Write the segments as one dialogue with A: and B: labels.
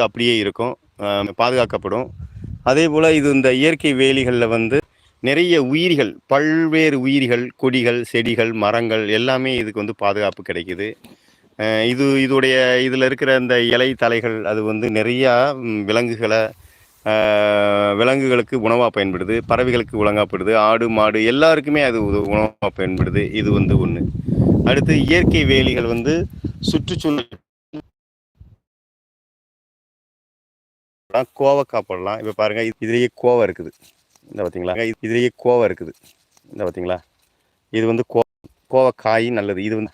A: அப்படியே இருக்கும் பாதுகாக்கப்படும். அதே போல் இது இந்த இயற்கை வேலிகளில் வந்து நிறைய உயிரிகள் பல்வேறு உயிரிகள் கொடிகள் செடிகள் மரங்கள் எல்லாமே இதுக்கு வந்து பாதுகாப்பு கிடைக்குது. இது இதோடைய இதில் இருக்கிற இந்த இலை தலைகள் அது வந்து நிறையா விலங்குகளை விலங்குகளுக்கு உணவாக பயன்படுது பறவைகளுக்கு உலகாப்படுது ஆடு மாடு எல்லாருக்குமே அது உணவாக பயன்படுது. இது வந்து ஒன்று அடுத்து இயற்கை வேலிகள் வந்து சுற்றுச்சூழல் கோவக்காய் போடலாம். இப்போ பாருங்கள் இதுலேயே கோவம் இருக்குது. இந்த பார்த்தீங்களா இதுலேயே கோவம் இருக்குது. இந்த பார்த்தீங்களா இது வந்து கோ கோவக்காய் நல்லது. இது வந்து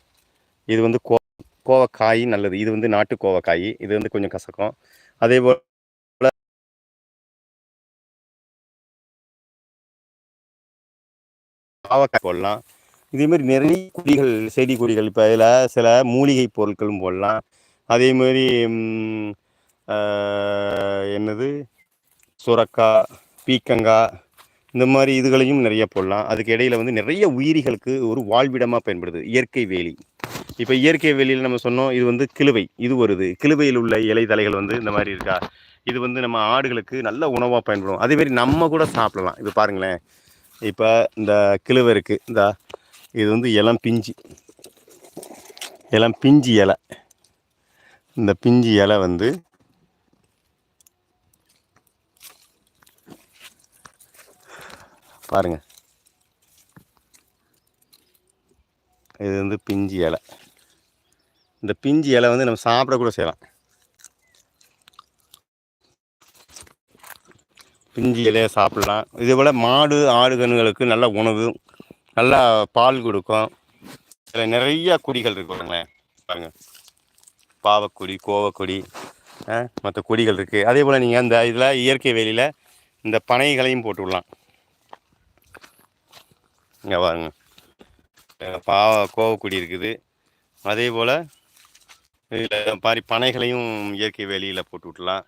A: இது வந்து கோ கோவக்காய் நல்லது. இது வந்து நாட்டு கோவக்காய். இது வந்து கொஞ்சம் கசக்கும். அதே போல் பாவக்காய் போடலாம். இதே மாதிரி நிறைய கொடிகள் செடி கொடிகள் இப்போ இதில் சில மூலிகை பொருட்களும் போடலாம். அதே மாதிரி என்னது? சுரக்காய் பீக்கங்காய் இந்த மாதிரி இதுகளையும் நிறைய போடலாம். அதுக்கு இடையில வந்து நிறைய உயிரிகளுக்கு ஒரு வாழ்விடமாக பயன்படுது. இயற்கை வேலி. இப்போ இயற்கை வேலியில் நம்ம சொன்னோம். இது வந்து கிழுவை இது வருது கிழுவையில் உள்ள இலை தலைகள் வந்து இந்த மாதிரி இருக்கா? இது வந்து நம்ம ஆடுகளுக்கு நல்ல உணவாக பயன்படும். அதேமாரி நம்ம கூட சாப்பிடலாம். இது பாருங்களேன். இப்போ இந்த கிழுவை இருக்குது இந்த இது வந்து இளம் பிஞ்சு. இளம் பிஞ்சு இலை. இந்த பிஞ்சு இலை வந்து பாருங்கள் இது வந்து பிஞ்சு இலை. இந்த பிஞ்சு இலை வந்து நம்ம சாப்பிடக்கூட செய்யலாம். பிஞ்சு இலையை சாப்பிடலாம். இதே போல் மாடு ஆடு கண்களுக்கு நல்ல உணவு நல்லா பால் கொடுக்கும். இதில் நிறையா கொடிகள் இருக்கு பாருங்களேன். பாருங்கள் பாவக்கொடி கோவக்கொடி மற்ற கொடிகள் இருக்குது அதே போல் நீங்கள் அந்த இதில் இயற்கை வேலியில் இந்த பனைகளையும் போட்டு விடலாம். இங்கே பாருங்க. பாவ கோவக்குடி இருக்குது. அதே போல் இதில் பாரி பனைகளையும் இயற்கை வேலியில் போட்டு விட்லாம்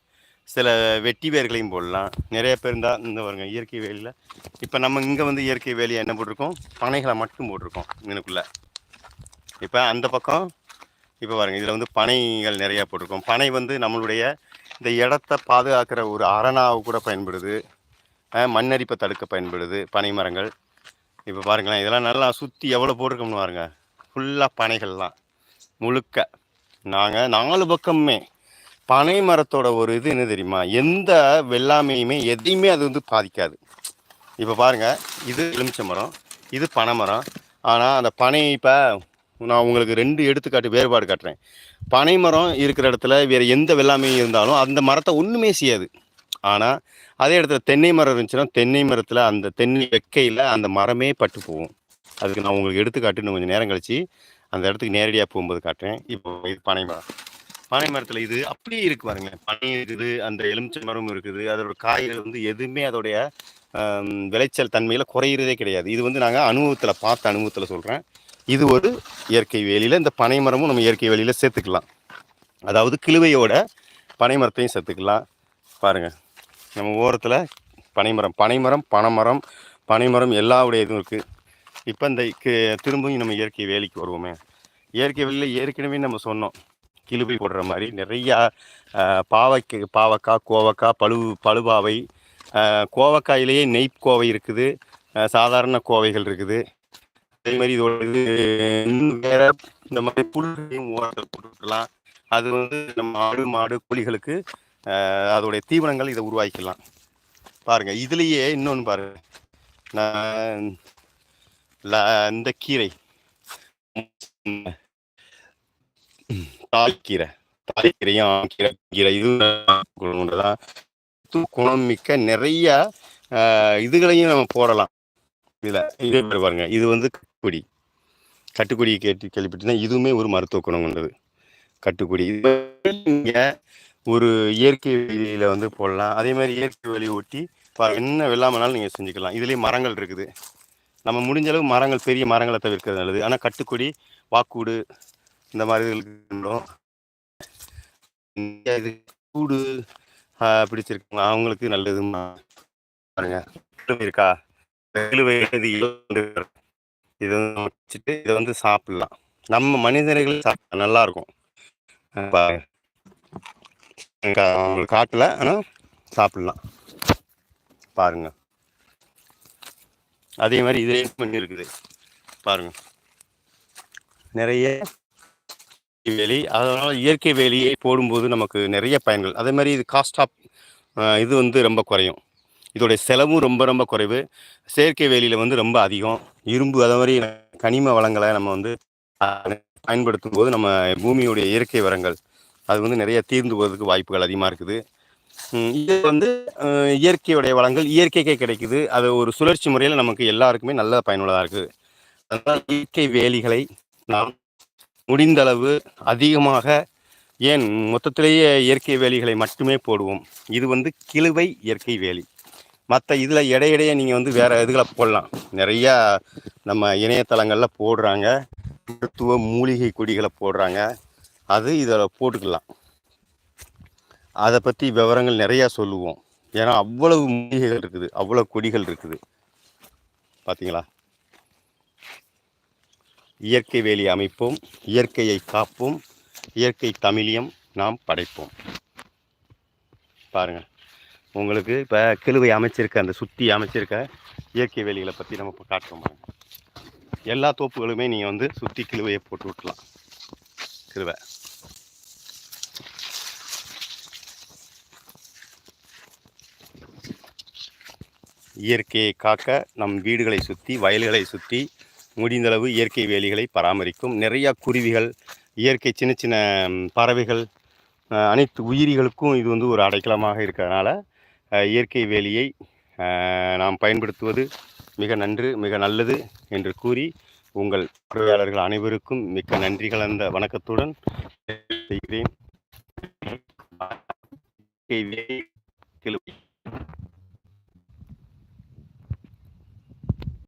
A: சில வெட்டி வேர்களையும் போடலாம். நிறைய பேர் இருந்தால் இந்த வருங்க இயற்கை வேலியில். இப்போ நம்ம இங்கே வந்து இயற்கை வேலியை என்ன போட்டிருக்கோம்? பனைகளை மட்டும் போட்டிருக்கோம் இதுக்குள்ளே இப்போ அந்த பக்கம் இப்போ பாருங்கள் இதில் வந்து பனைகள் நிறையா போட்டிருக்கோம். பனை வந்து நம்மளுடைய இந்த இடத்த பாதுகாக்கிற ஒரு அரணாவை கூட பயன்படுது. மண்ணரிப்பை தடுக்க பயன்படுது பனை மரங்கள் இப்போ பாருங்களேன் இதெல்லாம் நல்லா சுற்றி எவ்வளோ போட்டிருக்கோம்னு பாருங்க. ஃபுல்லாக பனைகள்லாம். முழுக்க. நாங்கள் நாலு பக்கமே பனை மரத்தோட ஒரு இது என்ன தெரியுமா? எந்த வெள்ளாமையுமே எதையுமே அது வந்து பாதிக்காது. இப்போ பாருங்கள் இது எலுமிச்சை மரம் இது பனை மரம். ஆனால் அந்த பனை இப்போ நான் உங்களுக்கு ரெண்டு எடுத்துக்காட்டு வேறுபாடு காட்டுறேன். பனை மரம் இருக்கிற இடத்துல வேறு எந்த வெள்ளாமையும் இருந்தாலும் அந்த மரத்தை ஒன்றுமே செய்யாது. ஆனால் அதே இடத்துல தென்னை மரம் இருந்துச்சுன்னா தென்னை மரத்தில் அந்த தென்னை வெக்கையில் அந்த மரமே பட்டு போகும். அதுக்கு நான் உங்களுக்கு எடுத்துக்காட்டுன்னு கொஞ்சம் நேரம் கழிச்சு அந்த இடத்துக்கு நேரடியாக போகும்போது காட்டுறேன். இப்போ இது பனை மரம். பனை மரத்தில் இது அப்படியே இருக்கு பாருங்களேன். பனை இருக்குது அந்த எலுமிச்சை மரம் இருக்குது. அதோட காய்கள் வந்து எதுவுமே அதோடைய விளைச்சல் தன்மையில் குறையிறதே கிடையாது. இது வந்து நாங்கள் அனுபவத்தில் பார்த்த அனுபவத்தில் சொல்கிறேன் இது ஒரு இயற்கை வேலியில் இந்த பனை மரமும் நம்ம இயற்கை வேலியில் சேர்த்துக்கலாம். அதாவது கிழுவையோட பனை மரத்தையும் சேர்த்துக்கலாம். பாருங்கள் நம்ம ஓரத்தில் பனைமரம் பனைமரம் பனைமரம் பனைமரம் எல்லாவுடைய இதுவும் இருக்குது இப்போ இந்த திரும்பவும் நம்ம இயற்கை வேலைக்கு வருவோமே. இயற்கை வேலையில் ஏற்கனவே நம்ம சொன்னோம். கிளிபி போடுற மாதிரி நிறையா பாவைக்கு பாவக்காய் கோவக்காய் பழு பழுபாவை கோவக்காயிலேயே நெய் கோவை இருக்குது சாதாரண கோவைகள் இருக்குது. அதே மாதிரி இதோட இது வேற இந்த மாதிரி புல்லையும் ஓரத்தில் போட்டுக்கலாம். அது வந்து நம்ம ஆடு மாடு கோழிகளுக்கு அதோடைய தீவனங்கள் இதை உருவாக்கிக்கலாம் பாருங்கள் இதுலேயே இன்னொன்று பாருங்கள் நான் இந்த கீரை. தாய்க்கீரை தாய்க்கீரையும் கீரை கீரை இது தான் குணம் மிக்க நிறைய இதுகளையும் நம்ம போடலாம். இதில் இதே பேர் பாருங்க இது வந்து கட்டுக்குடி. கட்டுக்குடி கேட்டு கேள்விப்பட்டீங்கன்னா இதுவுமே ஒரு மருத்துவ குணம் கொண்டது. கட்டுக்குடி. இங்கே ஒரு இயற்கை வெளியில் வந்து போடலாம். அதே மாதிரி இயற்கை வழி ஒட்டி என்ன வெள்ளாமனாலும் நீங்கள் செஞ்சுக்கலாம். இதுலேயே மரங்கள் இருக்குது. நம்ம முடிஞ்ச அளவு மரங்கள் பெரிய மரங்களை தவிர்க்கிறது நல்லது. ஆனால் கட்டுக்கொடி வாக்கூடு இந்த மாதிரி இது கூடு பிடிச்சிருக்காங்க அவங்களுக்கு நல்லது. பாருங்க. இருக்கா? இது வச்சுட்டு இதை வந்து சாப்பிடலாம். நம்ம மனிதர்கள் சாப்பிட்டா நல்லா இருக்கும். பாருங்க. உங்களுக்கு காட்டில் ஆனால் சாப்பிட்லாம். பாருங்க. அதே மாதிரி இதே பண்ணியிருக்குது பாருங்கள் பாருங்க. நிறைய வேலி அதனால் இயற்கை வேலியை போடும்போது நமக்கு நிறைய பயன்கள். அதே மாதிரி இது காஸ்ட் ஆஃப் இது வந்து ரொம்ப குறையும். இதோடைய செலவும் ரொம்ப ரொம்ப குறைவு. செயற்கை வேலியில் வந்து ரொம்ப அதிகம். இரும்பு அதே மாதிரி கனிம வளங்களை நம்ம வந்து பயன்படுத்தும் போது நம்ம பூமியுடைய இயற்கை வளங்கள் அது வந்து நிறைய தீர்ந்து போகிறதுக்கு வாய்ப்புகள் அதிகமாக இருக்குது. இது வந்து இயற்கையுடைய வளங்கள் இயற்கைக்கே கிடைக்குது. அது ஒரு சுழற்சி முறையில் நமக்கு எல்லாருக்குமே நல்ல பயனுள்ளதாக இருக்குது. அதனால் இயற்கை வேலிகளை நாம் முடிந்தளவு அதிகமாக ஏன் மொத்தத்திலேயே இயற்கை வேலிகளை மட்டுமே போடுவோம். இது வந்து கிழுவை இயற்கை வேலி. மற்ற இதில் இடையிடையே நீங்கள் வந்து வேறு இதுகளை போடலாம். நிறையா நம்ம இணையதளங்களில் போடுறாங்க. மருத்துவ மூலிகை கொடிகளை போடுறாங்க. அது இதில் போட்டுக்கலாம். அதை பற்றி விவரங்கள் நிறையா சொல்லுவோம். ஏன்னா அவ்வளவு மூலிகைகள் இருக்குது. அவ்வளோ கொடிகள் இருக்குது. பார்த்தீங்களா இயற்கை வேலி அமைப்போம். இயற்கையை காப்போம். இயற்கை தமிழியம் நாம் படைப்போம். பாருங்கள் உங்களுக்கு இப்போ கிழுவை அமைச்சிருக்க அந்த சுற்றி அமைச்சிருக்க இயற்கை வேலிகளை பற்றி நம்ம இப்போ காட்டுறோம் எல்லா தோப்புகளுமே நீங்கள் வந்து சுற்றி கிழுவையை போட்டு விட்டலாம். கிழுவை. இயற்கையை காக்க நம் வீடுகளை சுற்றி வயல்களை சுற்றி முடிந்தளவு இயற்கை வேலிகளை பராமரிக்கும். நிறையா குருவிகள் இயற்கை சின்ன சின்ன பறவைகள் அனைத்து உயிரிகளுக்கும் இது வந்து ஒரு அடைக்கலமாக இருக்கிறதுனால இயற்கை வேலியை நாம் பயன்படுத்துவது மிக நன்று மிக நல்லது என்று கூறி உங்கள் பார்வையாளர்கள் அனைவருக்கும் மிக்க நன்றி கலந்த வணக்கத்துடன் செய்கிறேன். இயற்கை வேலி